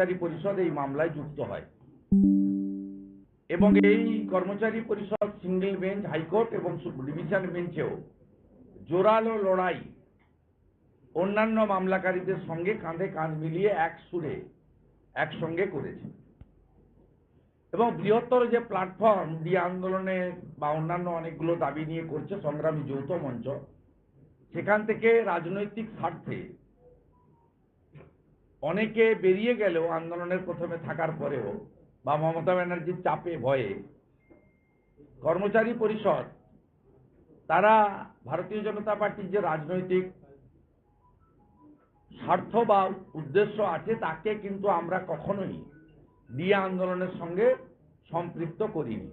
কর্মচারী পরিষদ এই মামলায় যুক্ত হয়। এবং এই কর্মচারী পরিষদ সিঙ্গেল বেঞ্চ হাইকোর্ট এবং ডিভিশন বেঞ্চেও জোরালো লড়াই অন্যান্য মামলাকারীদের সঙ্গে কাঁধে কাঁধ মিলিয়ে এক সুরে একসঙ্গে করেছে। এবং বৃহত্তর যে প্ল্যাটফর্ম দিয়ে আন্দোলনে বা অন্যান্য অনেকগুলো দাবি নিয়ে করছে সংগ্রামী যৌথ মঞ্চ, সেখান থেকে রাজনৈতিক স্বার্থে অনেকে বেরিয়ে গেলেও আন্দোলনের প্রথমে থাকার পরেও বা মমতা ব্যানার্জির চাপে, ভয়ে কর্মচারী পরিষদ, তারা ভারতীয় জনতা পার্টির যে রাজনৈতিক স্বার্থ বা উদ্দেশ্য আছে, তাকে কিন্তু আমরা কখনোই দিয়ে আন্দোলনের সঙ্গে সম্পৃক্ত করিনি।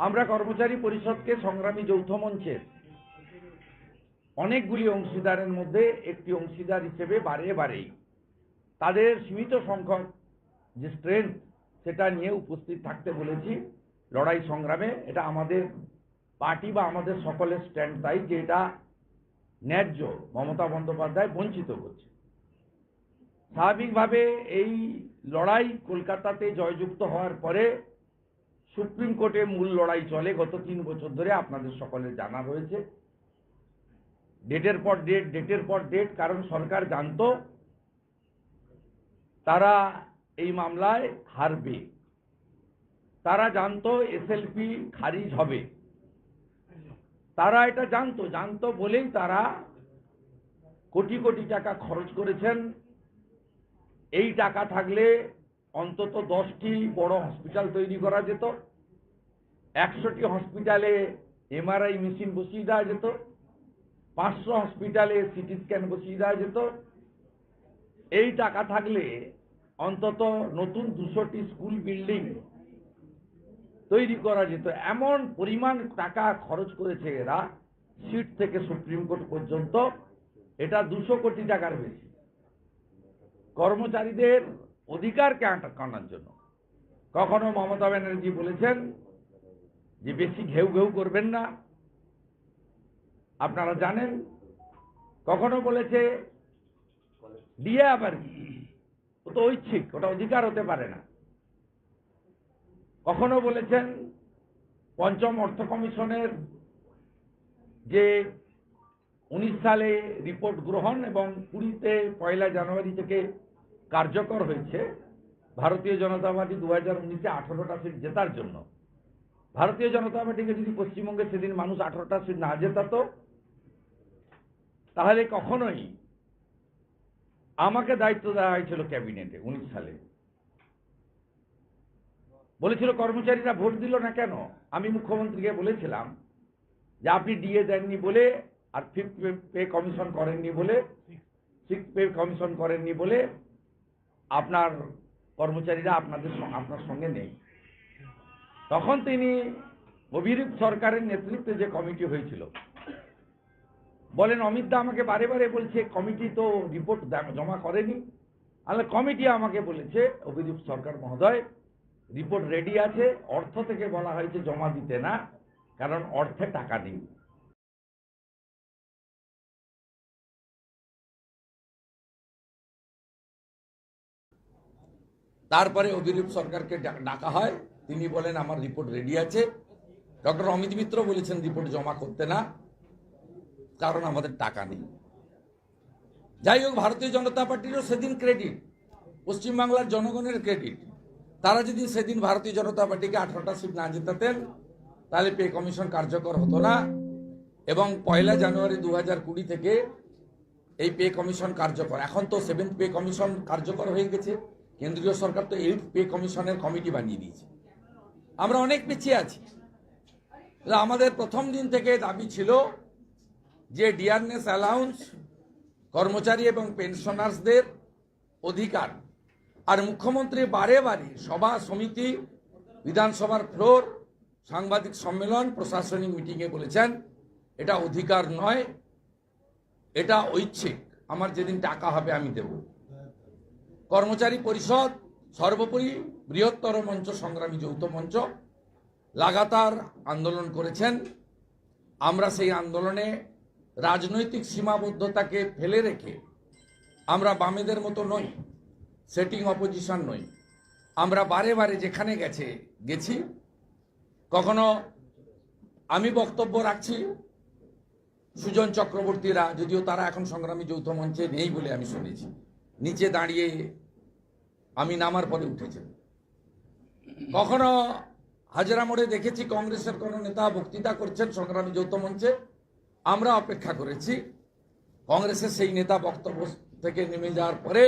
আমরা কর্মচারী পরিষদকে সংগ্রামী যৌথ মঞ্চের অনেকগুলি অংশীদারের মধ্যে একটি অংশীদার হিসেবে বারে বারেই তাদের সীমিত সংখ্যক যে স্ট্রেংথ সেটা নিয়ে উপস্থিত থাকতে বলেছি লড়াই সংগ্রামে। এটা আমাদের পার্টি বা আমাদের সকলের স্ট্যান্ড তাই যে এটা ন্যায্য মমতা বন্দ্যোপাধ্যায় বঞ্চিত করছে। স্বাভাবিকভাবে এই লড়াই কলকাতাতে জয়যুক্ত হওয়ার পরে সুপ্রিম কোর্টে মূল লড়াই চলে গত তিন বছর ধরে, আপনাদের সকলের জানা রয়েছে। ডেটের পর ডেট ডেটের পর ডেট কারণ সরকার জানতো তারা এই মামলায় হারবে। তারা জানতো এসএলপি খারিজ হবে। তারা এটা জানতো জানতো বলেই তারা কোটি কোটি টাকা খরচ করেছেন। এই টাকা থাকলে অন্তত দশটি বড় হসপিটাল তৈরি করা যেত। একশোটি হসপিটালে এমআরআই মেশিন বসিয়ে দেওয়া যেত। পাঁচশো হসপিটালে সিটি স্ক্যান বসিয়ে দেওয়া যেত। এই টাকা থাকলে অন্তত নতুন দুশোটি স্কুল বিল্ডিং তৈরি করা যেত। এমন পরিমাণ টাকা খরচ করেছে এরা, সিট থেকে সুপ্রিম কোর্ট পর্যন্ত। এটা দুশো কোটি টাকার বেশি। কর্মচারীদের অধিকারকে আটকানোর জন্য। কখনো মমতা ব্যানার্জি বলেছেন যে, বেশি ঘেউ ঘেউ করবেন না। আপনারা জানেন? কখনো বলেছে দিয়ে আবার কি? ও তো ঐচ্ছিক, ওটা অধিকার হতে পারে না। কখনো বলেছেন, পঞ্চম অর্থ কমিশনের যে উনিশ সালে রিপোর্ট গ্রহণ এবং কুড়িতে পয়লা জানুয়ারি থেকে কার্যকর হয়েছে, ভারতীয় জনতা পার্টি দু হাজার উনিশে আঠারোটা সিট জেতার জন্য। ভারতীয় জনতা পার্টিকে যদি পশ্চিমবঙ্গে সেদিন মানুষ আঠারোটা সিট না জেতাতো তাহলে কখনোই আমাকে দায়িত্ব দেওয়া হয়েছিল ক্যাবিনেটে উনিশ সালে। বলেছিল, কর্মচারীরা ভোট দিল না কেন? আমি মুখ্যমন্ত্রীকে বলেছিলাম যে, আপনি ডিএ দেননি বলে আর ফিফথ পে কমিশন করেননি বলে সিক্স পে কমিশন করেননি বলে আপনার কর্মচারীরা আপনাদের আপনার সঙ্গে নেই। তখন তিনি অভিরূপ সরকারের নেতৃত্বে যে কমিটি হয়েছিল বলেন, অমিত দা আমাকে বারে বারে বলছে, কমিটি তো রিপোর্ট জমা করেনি। তাহলে কমিটি আমাকে বলেছে অভিরূপ সরকার মহোদয় রিপোর্ট রেডি আছে, অর্থ থেকে বলা হয়েছে জমা দিতে না, কারণ অর্থে টাকা নেই। তারপরে অভিরূপ সরকারকে ডাকা হয়। তিনি বলেন, আমার রিপোর্ট রেডি আছে। ডক্টর অমিত মিত্র বলেছেন রিপোর্ট জমা করতে না। কারণ আমাদের টাকা নেই। যাই হোক, ভারতীয় জনতা পার্টিরও সেদিন ক্রেডিট পশ্চিমবাংলার জনগণের ক্রেডিট তারা যদি সেদিন ভারতীয় জনতা পার্টিকে আঠারোটা সিট না জেতাতেন, তাহলে পে কমিশন কার্যকর হতো না এবং পয়লা জানুয়ারি দু কুড়ি থেকে এই পে কমিশন কার্যকর। এখন তো সেভেন্থ পে কমিশন কার্যকর হয়ে গেছে। কেন্দ্রীয় সরকার তো এইট পে কমিশনের কমিটি বানিয়ে দিয়েছে। আমরা অনেক পিছিয়ে আছি। আমাদের প্রথম দিন থেকে দাবি ছিল যে ডিয়ারনেস অ্যালাউন্স কর্মচারী এবং পেনশনার্সদের অধিকার। আর মুখ্যমন্ত্রী বারে বারে সভা, সমিতি, বিধানসভার ফ্লোর, সাংবাদিক সম্মেলন, প্রশাসনিক মিটিংয়ে বলেছেন, এটা অধিকার নয়, এটা ঐচ্ছিক, আমার যেদিন টাকা হবে আমি দেব। কর্মচারী পরিষদ সর্বোপরি বৃহত্তর মঞ্চ, সংগ্রামী যৌথ মঞ্চ, লাগাতার আন্দোলন করেছেন। আমরা সেই আন্দোলনে রাজনৈতিক সীমাবদ্ধতাকে ফেলে রেখে আমরা বামেদের মতো নই সেটিং অপোজিশন নই। আমরা বারে বারে যেখানে গেছে, গেছি। কখনো আমি বক্তব্য রাখছি, সুজন চক্রবর্তীরা, যদিও তারা এখন সংগ্রামী যৌথ মঞ্চে নেই বলে আমি শুনেছি। নিচে দাঁড়িয়ে আমি নামার পরে উঠেছেন কখনো হাজরা মোড়ে দেখেছি, কংগ্রেসের কোনো নেতা বক্তৃতা করছেন সংগ্রামী যৌথ মঞ্চে। আমরা অপেক্ষা করেছি। কংগ্রেসের সেই নেতা বক্তব্য থেকে নেমে যাওয়ার পরে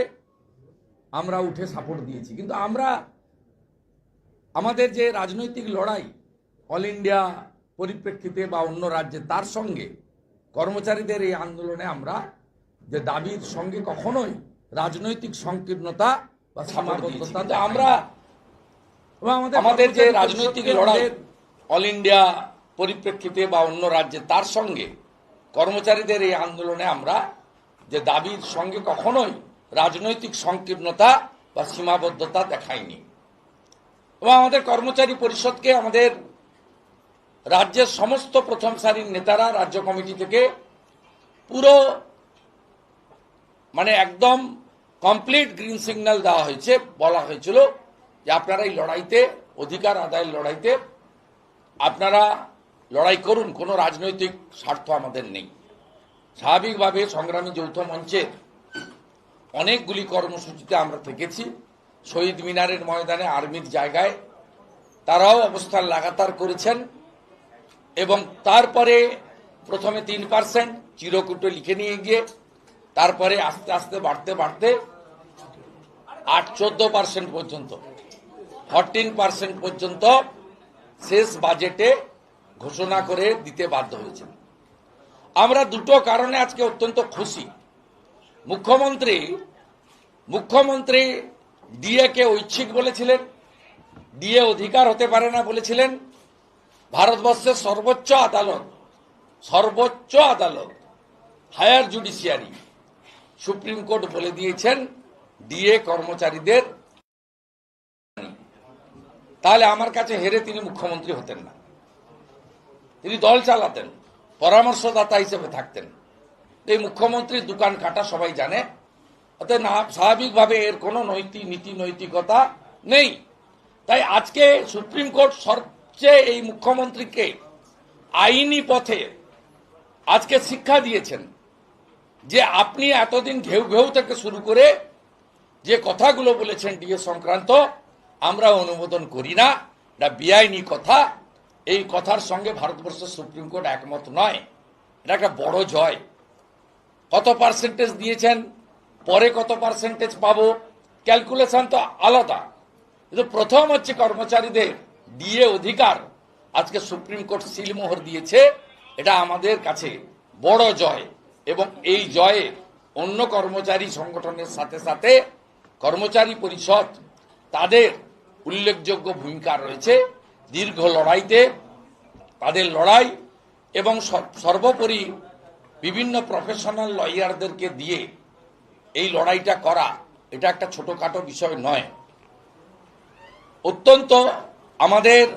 আমরা উঠে সাপোর্ট দিয়েছি। কিন্তু আমরা আমাদের যে রাজনৈতিক লড়াই অল ইন্ডিয়া পরিপ্রেক্ষিতে বা অন্য রাজ্যে তার সঙ্গে কর্মচারীদের এই আন্দোলনে আমরা যে দাবির সঙ্গে কখনোই রাজনৈতিক সংকীর্ণতা বা সীমাবদ্ধতা আমরা আমাদের যে রাজনৈতিক লড়াই অল ইন্ডিয়া পরিপ্রেক্ষিতে বা অন্য রাজ্যে তার সঙ্গে কর্মচারীদের এই আন্দোলনে আমরা যে দাবির সঙ্গে কখনোই রাজনৈতিক সংকীর্ণতা বা সীমাবদ্ধতা দেখায়নি এবং আমাদের কর্মচারী পরিষদকে আমাদের রাজ্যের সমস্ত প্রথম সারির নেতারা রাজ্য কমিটি থেকে পুরো মানে একদম কমপ্লিট গ্রিন সিগন্যাল দেওয়া হয়েছে, বলা হয়েছিল যে আপনারা এই লড়াইতে, অধিকার আদায়ের লড়াইতে আপনারা লড়াই করুন, কোনো রাজনৈতিক স্বার্থ আমাদের নেই। স্বাভাবিকভাবে সংগ্রামী যৌথ মঞ্চের অনেকগুলি কর্মসূচিতে আমরা থেকেছি। শহীদ মিনারের ময়দানে আর্মির জায়গায় তারাও অবস্থান লাগাতার করেছেন এবং তারপরে প্রথমে তিন পার্সেন্ট চিরকুটো লিখে নিয়ে গিয়ে তারপরে আস্তে আস্তে বাড়তে বাড়তে আট চোদ্দ পার্সেন্ট পর্যন্ত, ফরটিন পার্সেন্ট পর্যন্ত শেষ বাজেটে ঘোষণা করে দিতে বাধ্য হয়েছেন। আমরা দুটো কারণে আজকে অত্যন্ত খুশি। মুখ্যমন্ত্রী মুখ্যমন্ত্রী ডিএ কে ঐচ্ছিক বলেছিলেন, ডিএ অধিকার হতে পারে না বলেছিলেন, ভারতবর্ষের সর্বোচ্চ আদালত সর্বোচ্চ আদালত, হায়ার জুডিশিয়ারি, সুপ্রিম কোর্ট বলে দিয়েছেন, ডিএ কর্মচারীদের। তাহলে আমার কাছে হেরে তিনি মুখ্যমন্ত্রী হতেন না। তিনি দল চালাতেন, পরামর্শদাতা হিসেবে থাকতেন। এই মুখ্যমন্ত্রীর দোকান কাটা সবাই জানে। অতএব স্বাভাবিকভাবে এর কোনো নৈতিক নীতি, নৈতিকতা নেই। তাই আজকে সুপ্রিম কোর্ট সবচেয়ে এই মুখ্যমন্ত্রীকে আইনি পথে আজকে শিক্ষা দিয়েছেন যে আপনি এতদিন ঘেউ ঘেউ থেকে শুরু করে যে কথাগুলো বলেছেন ডিএ সংক্রান্ত, আমরা অনুমোদন করি না। এটা বেআইনি কথা। এই কথার সঙ্গে ভারতবর্ষের সুপ্রিম কোর্ট একমত নয়। এটা একটা বড় জয়। কত পার্সেন্টেজ দিয়েছেন? পরে কত পার্সেন্টেজ পাবো? ক্যালকুলেশন তো আলাদা। কিন্তু প্রথম হচ্ছে কর্মচারীদের ডিএ অধিকার। আজকে সুপ্রিম কোর্ট সিলমোহর দিয়েছে। এটা আমাদের কাছে বড় জয়। এবং এই জয়ে অন্য কর্মচারী সংগঠনের সাথে সাথে কর্মচারী পরিষদ তাদের উল্লেখযোগ্য ভূমিকা রয়েছে। দীর্ঘ লড়াইতে, তাদের লড়াই এবং সর- সর্বোপরি বিভিন্ন প্রফেশনাল লয়ারদেরকে দিয়ে এই লড়াইটা করা, এটা একটা ছোটোখাটো বিষয় নয়। অত্যন্ত আমাদের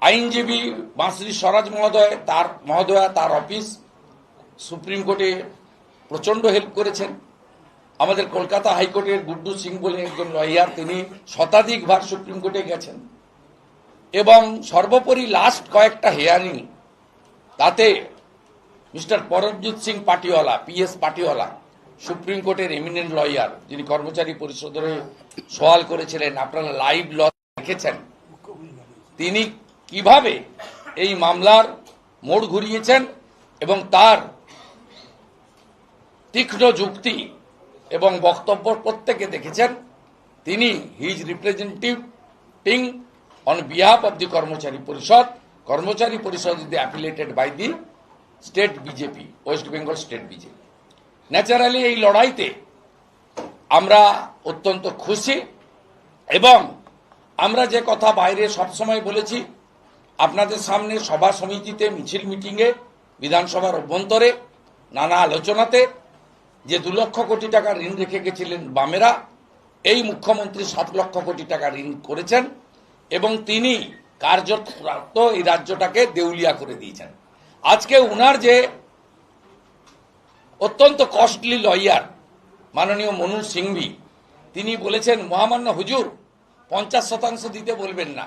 আইনজীবী বাঁশরী স্বরাজ মহোদয়, তার মহোদয়া, তার অফিস সুপ্রিম কোর্টে প্রচণ্ড হেল্প করেছেন। আমাদের কলকাতা হাইকোর্টের গুড্ডু সিং বলে একজন লয়ার তিনি শতাধিকবার সুপ্রিম কোর্টে গেছেন। এবং সর্বোপরি লাস্ট কয়েকটা হেয়ারিং তাতে mister Paramjit Singh Patwalia PS Patwalia Supreme কোর্টের এমিনেন্ট লয়ার যিনি কর্মচারী পরিষদের সওয়াল করেছিলেন, আপনারা লাইভ ল দেখেছেন, তিনি কীভাবে এই মামলার মোড় ঘুরিয়েছেন এবং তার তীক্ষ্ণ যুক্তি এবং বক্তব্য প্রত্যেকে দেখেছেন, তিনি his representative on behalf of the কর্মচারী পরিষদ কর্মচারী পরিষদ is the affiliated by the state BJP West Bengal state BJP naturally এই লড়াইতে আমরা অত্যন্ত খুশি এবং আমরা যে কথা বাইরে সবসময় বলেছি, আপনাদের সামনে সভা সমিতিতে, মিছিল মিটিংয়ে, বিধানসভার অভ্যন্তরে, নানা আলোচনাতে যে দু লক্ষ কোটি টাকা ঋণ রেখে গেছিলেন বামেরা, এই মুখ্যমন্ত্রী সাত লক্ষ কোটি টাকা ঋণ করেছেন। এবং তিনি কার্যত এই রাজ্যটাকে দেউলিয়া করে দিয়েছেন। আজকে উনার যে অত্যন্ত কস্টলি লয়ার মাননীয় মনু সিংভি, তিনি বলেছেন, মহামান্য হুজুর, পঞ্চাশ শতাংশ দিতে বলবেন না।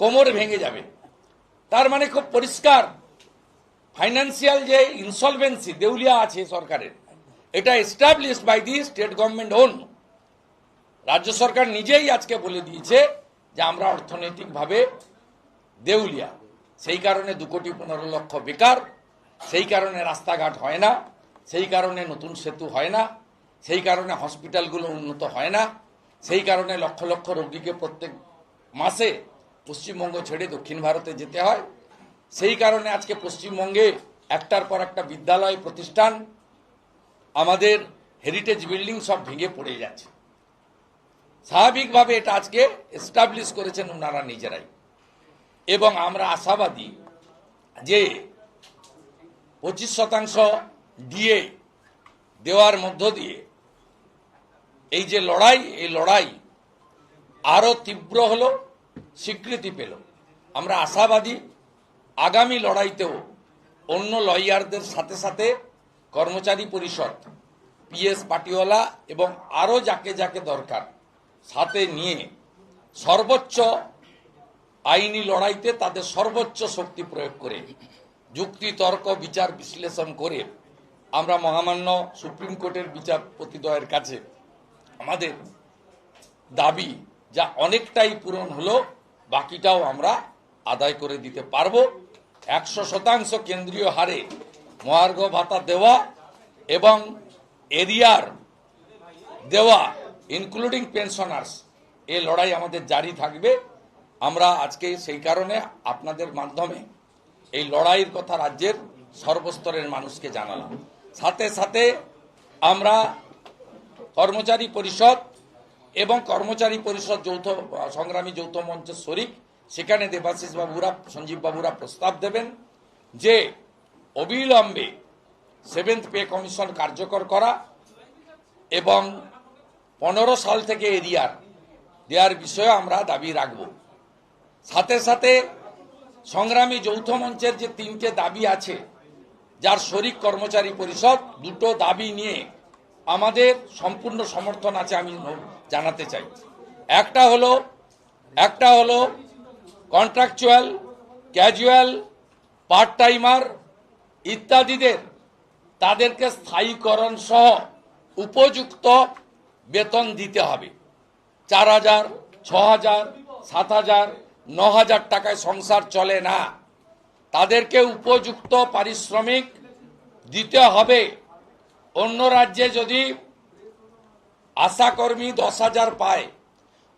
কোমর ভেঙে যাবে। তার মানে খুব পরিষ্কার। ফাইন্যান্সিয়াল যে ইনসলভেন্সি দেউলিয়া আছে সরকারের, এটা established by the state government own রাজ্য সরকার নিজেই আজকে বলে দিয়েছে যে আমরা অর্থনৈতিকভাবে দেউলিয়া। সেই কারণে দু কোটি পনেরো লক্ষ বেকার, সেই কারণে রাস্তাঘাট হয় না, সেই কারণে নতুন সেতু হয় না, সেই কারণে হসপিটালগুলো উন্নত হয় না, সেই কারণে লক্ষ লক্ষ রোগীকে প্রত্যেক মাসে পশ্চিমবঙ্গ ছেড়ে দক্ষিণ ভারতে যেতে হয়। সেই কারণে আজকে পশ্চিমবঙ্গে একটার পর একটা বিদ্যালয় প্রতিষ্ঠান আমাদের হেরিটেজ বিল্ডিং সব ভেঙে পড়ে যাচ্ছে স্বাভাবিকভাবে এটা আজকে এস্টাবলিশ করেছেন ওনারা নিজেরাই। এবং আমরা আশাবাদী যে পঁচিশ শতাংশ ডিএ দেওয়ার মধ্য দিয়ে এই যে লড়াই, এই লড়াই আরও তীব্র হলো, স্বীকৃতি পেল। আমরা আশাবাদী আগামী লড়াইতেও অন্য লয়ারদের সাথে সাথে কর্মচারী পরিষদ পিএস পাটিওয়ালা এবং আরও যাকে যাকে দরকার সাথে নিয়ে সর্বোচ্চ আইনি লড়াইতে তাদের সর্বোচ্চ শক্তি প্রয়োগ করে যুক্তি, তর্ক, বিচার, বিশ্লেষণ করে আমরা মহামান্য সুপ্রিম কোর্টের বিচারপতিদ্বয়ের কাছে আমাদের দাবি যা অনেকটাই পূরণ হলো, বাকিটাও আমরা আদায় করে দিতে পারব। একশো শতাংশ কেন্দ্রীয় হারে মহার্ঘ ভাতা দেওয়া এবং এরিয়ার দেওয়া ইনক্লুডিং পেনশনার্স এ লড়াই আমাদের জারি থাকবে। আমরা আজকে সেই কারণে আপনাদের মাধ্যমে এই লড়াইয়ের কথা রাজ্যের সর্বস্তরের মানুষকে জানালাম। সাথে সাথে আমরা কর্মচারী পরিষদ এবং কর্মচারী পরিষদ যৌথ, সংগ্রামী যৌথ মঞ্চের শরিক, সেখানে দেবাশিস বাবুরা, সঞ্জীব বাবুরা প্রস্তাব দেবেন যে অবিলম্বে সেভেন্থ পে কমিশন কার্যকর করা এবং পনেরো সাল থেকে এরিয়ার দেওয়ার বিষয়ে আমরা দাবি রাখব। সাথে সাথে সংগ্রামী যৌথ মঞ্চের যে তিনটে দাবি আছে, যার শরিক কর্মচারী পরিষদ, দুটো দাবি নিয়ে আমাদের সম্পূর্ণ সমর্থন আছে আমি জানাতে চাই। একটা হলো একটা হলো কন্ট্রাকচুয়াল ক্যাজুয়াল পার্ট টাইমার ইত্যাদিদের, তাদেরকে স্থায়ীকরণ সহ উপযুক্ত বেতন দিতে হবে। চার হাজার, ছ হাজার, সাত হাজার, ন হাজার টাকায় সংসার চলে না। তাদেরকে উপযুক্ত পারিশ্রমিক দিতে হবে। অন্য রাজ্যে যদি আশাকর্মী দশ হাজার পায়,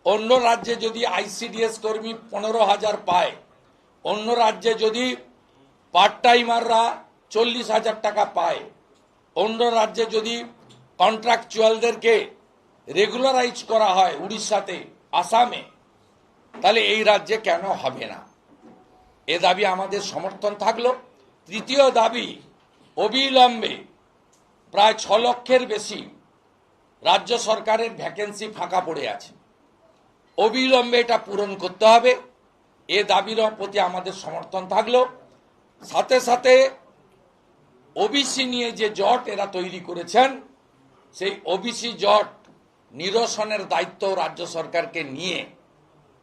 অন্য রাজ্যে যদি আইসিডিএস কর্মী পনেরো হাজার পায়, অন্য রাজ্যে যদি পার্ট টাইমাররা চল্লিশ হাজার টাকা পায়, অন্য রাজ্যে যদি কন্ট্রাকচুয়ালদেরকে রেগুলারাইজ করা হয় উড়িষ্যাতে, আসামে, তাহলে এই রাজ্যে কেন হবে না? এ দাবি আমাদের সমর্থন থাকল। তৃতীয় দাবি, অবিলম্বে প্রায় ছ লক্ষের বেশি রাজ্য সরকারের ভ্যাকেন্সি ফাঁকা পড়ে আছে। অবিলম্বে এটা পূরণ করতে হবে। এ দাবির প্রতি আমাদের সমর্থন থাকল। সাথে সাথে ওবিসি নিয়ে যে জট এরা তৈরি করেছেন, সেই ওবিসি জট নিরসনের দায়িত্ব রাজ্য সরকারকে নিয়ে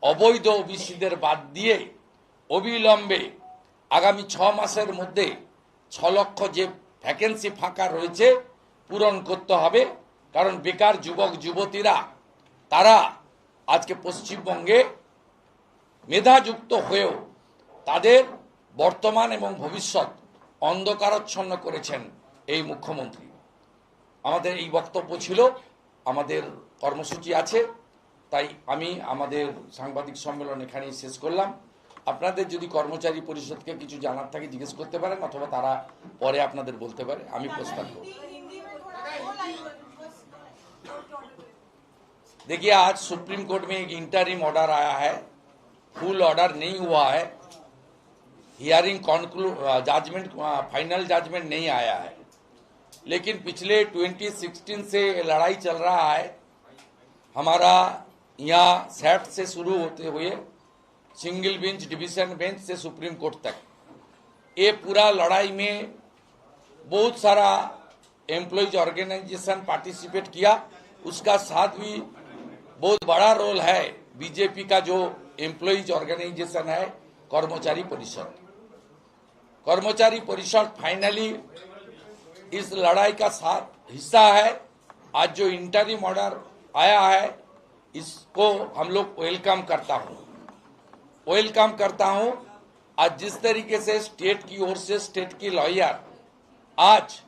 অবৈধ ওবিসিদের বাদ দিয়ে অবিলম্বে আগামী ছ মাসের মধ্যে ছ লক্ষ যে ভ্যাকেন্সি ফাঁকা রয়েছে পূরণ করতে হবে, কারণ বেকার যুবক, যুবতীরা, তারা আজকে পশ্চিমবঙ্গে মেধাযুক্ত হয়েও তাদের বর্তমান এবং ভবিষ্যৎ অন্ধকারচ্ছন্ন করেছেন এই মুখ্যমন্ত্রী। আমাদের এই বক্তব্য ছিল আমাদের কর্মসূচি আছে তাই আমি আমাদের সাংবাদিক সম্মেলন এখানেই শেষ করলাম আপনাদের যদি কর্মচারী পরিষদকে কিছু জানার থাকে জিজ্ঞেস করতে পারেন অথবা তারা পরে আপনাদের বলতে পারে আমি প্রস্তাব করব देखिए आज सुप्रीम कोर्ट में एक इंटरिम ऑर्डर आया है फुल ऑर्डर नहीं हुआ है hearing conclude judgment final judgment नहीं आया है लेकिन पिछले 2016 से लड़ाई चल रहा है। हमारा यहाँ सेट से शुरू होते हुए सिंगल बेंच, डिवीज़न बेंच से सुप्रीम कोर्ट तक। ये पूरा लड़ाई में बहुत सारा एम्प्लॉयज़ ऑर्गेनाइजेशन पार्टिसिपेट किया। उसका साथ भी बहुत बड़ा रोल है बीजेपी का जो एम्प्लॉइज ऑर्गेनाइजेशन है कर्मचारी परिषद। कर्मचारी परिषद फाइनली इस लड़ाई का साथ हिस्सा है। आज जो इंटरिम ऑर्डर आया है, इसको हम लोग वेलकम करता हूँ। वेलकम करता हूँ। आज जिस तरीके से स्टेट की ओर से स्टेट की लॉयर आज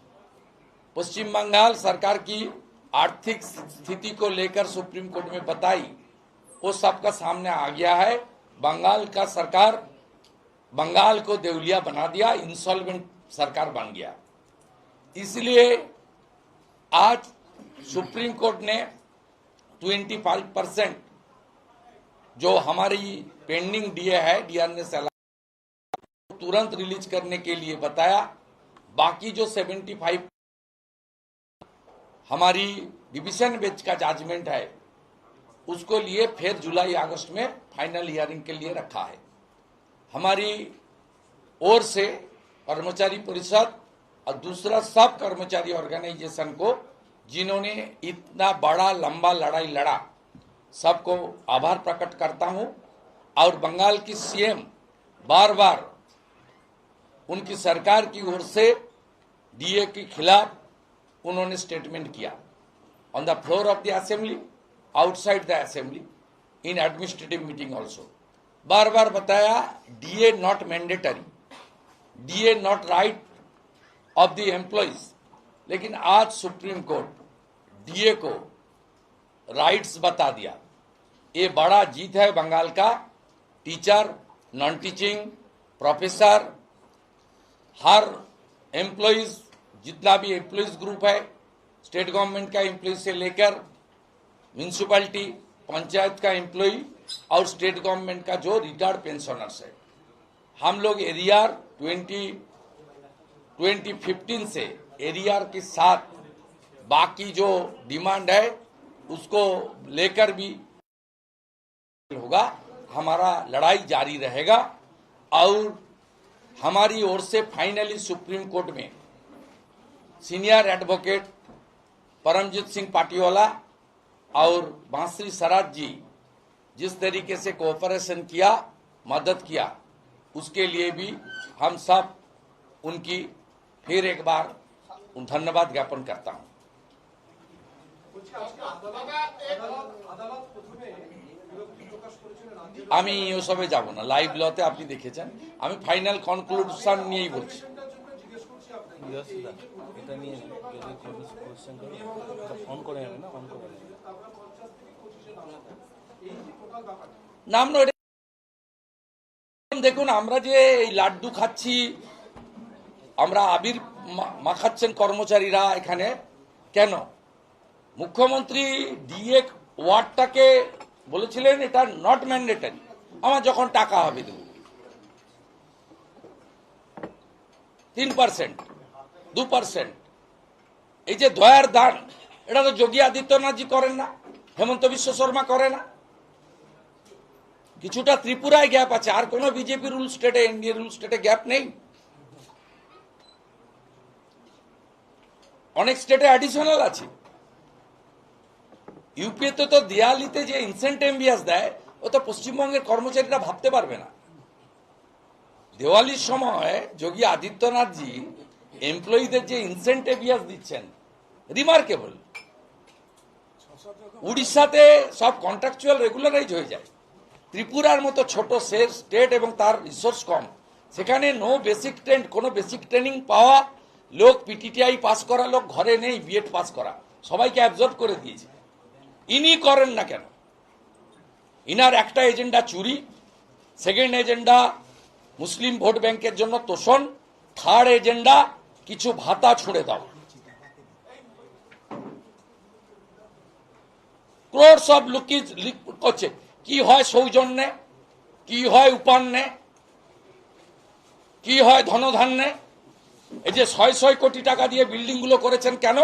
पश्चिम बंगाल सरकार की आर्थिक स्थिति को लेकर सुप्रीम कोर्ट में बताई, वो सबका सामने आ गया है। बंगाल का सरकार, बंगाल को देवलिया बना दिया इंसॉल्वेंट सरकार बन गया। इसलिए आज सुप्रीम कोर्ट ने 25 परसेंट जो हमारी पेंडिंग डीए है डीआरने से तुरंत रिलीज़ करने के लिए बताया। बाकी जो 75 हमारी डिवीज़न बेंच का जजमेंट है, उसको लिए फिर जुलाई, अगस्त में फाइनल हियरिंग के लिए रखा है। हमारी ओर से कर्मचारी परिषद और दूसरा सब कर्मचारी ऑर्गेनाइजेशन को जिन्होंने इतना बड़ा लंबा लड़ाई लड़ा, सबको आभार प्रकट करता हूँ। और बंगाल की सीएम बार बार उनकी सरकार की ओर से डीए के खिलाफ उन्होंने स्टेटमेंट किया। On the floor of the assembly outside the assembly in administrative meeting also बार बार बताया DA not mandatory DA not right of the employees लेकिन आज सुप्रीम कोर्ट डीए को राइट्स बता दिया। ये बड़ा जीत है बंगाल का। टीचर नॉन टीचिंग प्रोफेसर हर एम्प्लॉइज जितना भी एम्प्लॉइज ग्रुप है स्टेट गवर्नमेंट का एम्प्लॉइज से लेकर म्यूनिसिपैलिटी पंचायत का एम्प्लॉय और स्टेट गवर्नमेंट का जो रिटायर्ड पेंशनर्स है। हम लोग एरियर 20 2015 से एरियर के साथ बाकी जो डिमांड है, उसको लेकर भी होगा। हमारा लड़ाई जारी रहेगा और हमारी ओर से फाइनली सुप्रीम कोर्ट में सीनियर एडवोकेट परमजीत सिंह पाटीवाला और बांसरी सराज जी जिस तरीके से कोऑपरेशन किया, मदद किया, उसके लिए भी हम सब उनकी फिर एक बार उन धन्यवाद ज्ञापन करता हूं আমি ওসবে যাব না লাইভ লতে আপনি দেখেছেন আমি ফাইনাল কনক্লুশন নিয়েই বলছি বিরোধিতা এটা নিয়ে যদি কোশ্চেন করি ফোন করে নেবে না অন করে নেবে নাম না এটা- দেখুন আমরা যে এই লাড্ডু খাচ্ছি আমরা আবির মাখাচ্ছেন কর্মচারীরা এখানে। কেন? মুখ্যমন্ত্রী ডিএ ওয়ার্ডটাকে বলেছিলেন, এটা নট ম্যান্ডেটারি আমার যখন টাকা হবে দেব। তিন পার্সেন্ট দু পার্সেন্ট এই যে দয়ার দান, এটা তো যোগী আদিত্যনাথজি করেন না, হেমন্ত বিশ্ব শর্মা করে না। কিছুটা ত্রিপুরায় গ্যাপ আছে, আর কোনো বিজেপি রুল স্টেটে এনডিএ রুল স্টেটে গ্যাপ নেই। অনেক স্টেটে অ্যাডিশনাল আছে। ইউপিতে তো দেয়ালিতে যে ইনসেন্টেম্বিয়াস দেয়, ও তো পশ্চিমবঙ্গের কর্মচারীরা ভাবতে পারবে না। দেওয়ালির সময় যোগী আদিত্যনাথজি এমপ্লয়ীদের যে ইনসেন্ট ইনসেন্টেভিয়াস দিচ্ছেন রিমার্কেবল উড়িষ্যাতে সব কন্ট্রাকচুয়াল রেগুলারাইজ হয়ে যায়। ত্রিপুরার মতো ছোট স্টেট এবং তার রিসোর্স কম। সেখানে নো বেসিক ট্রেন্ড কোনো বেসিক ট্রেনিং পাওয়া লোক পিটিটিআই পাস করা লোক ঘরে নেই বিএড পাস করা। সবাইকে অ্যাবজর্ব করে দিয়েছে। ইনি করেন না কেন? ইনার একটা এজেন্ডা চুরি সেকেন্ড এজেন্ডা মুসলিম ভোট ব্যাংকের জন্য তোষণ থার্ড এজেন্ডা কিছু ভাতা ছুড়ে দাও। ক্রোর্স অফ লুকিজ করছে। কি হয় সৌজন্যে? কি হয় উপান্নে? কি হয় ধনধান্যে? এই যে ছয় ছয় কোটি টাকা দিয়ে বিল্ডিংগুলো করেছেন কেন?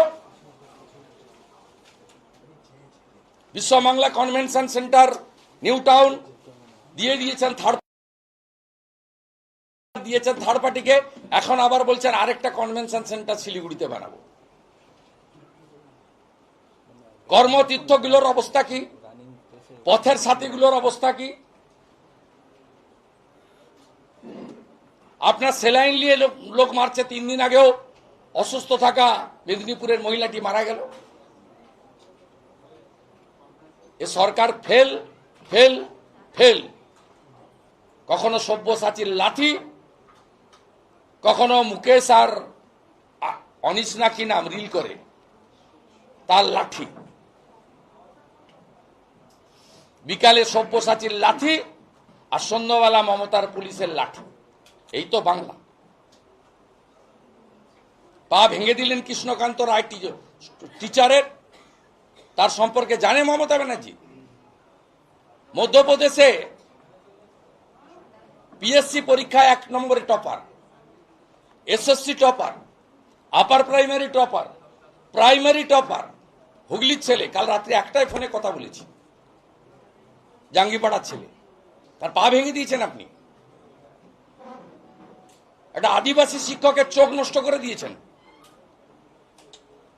Biswa Bangla convention centre new town দিয়ে দিয়েছেন থার্ড দিয়েছেন থার্ড পার্টিকে এখন আবার বলছেন আরেকটা কনভেনশন সেন্টার শিলিগুড়িতে বানাবো। কর্মতীর্থগুলোর অবস্থা কি? পথের সাথীগুলোর অবস্থা কি? আপনার সেলাইন নিয়ে লোক- লোক মারছে তিন দিন আগেও। অসুস্থ থাকা মেদিনীপুরের মহিলাটি মারা গেল। এ সরকার ফেল ফেল ফেল। কখনো সব্যসাচীর লাঠি কখনো মুকেশ আর অনিস নাকি নাম রিল করে, তার লাঠি। বিকালে সব্যসাচীর লাঠি আর সন্ধ্যাবেলা মমতার পুলিশের লাঠি। এই তো বাংলা। পা ভেঙে দিলেন কৃষ্ণকান্ত রায় টিচারের। তার সম্পর্কে জানে মমতা ব্যানার্জি। মধ্যপ্রদেশে পিএসসি পরীক্ষায় এক নম্বরে topper. SSC topper. Upper primary topper. Primary topper. হুগলির ছেলে। কাল রাত্রি একটাই ফোনে কথা বলেছি। জাঙ্গিপাড়ার ছেলে। তার পা ভেঙে দিয়েছেন আপনি। একটা আদিবাসী শিক্ষকের চোখ নষ্ট করে দিয়েছেন।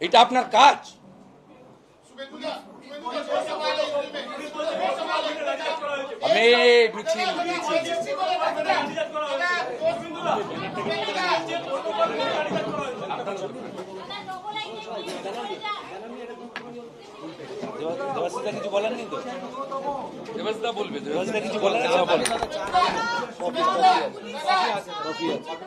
এটা আপনার কাজ। আমি দেবাশিসদা কিছু বলেননি তো? দেবাসদা বলবে দেবাশিসদা কিছু বলেন আছে বলে। আছে আছে।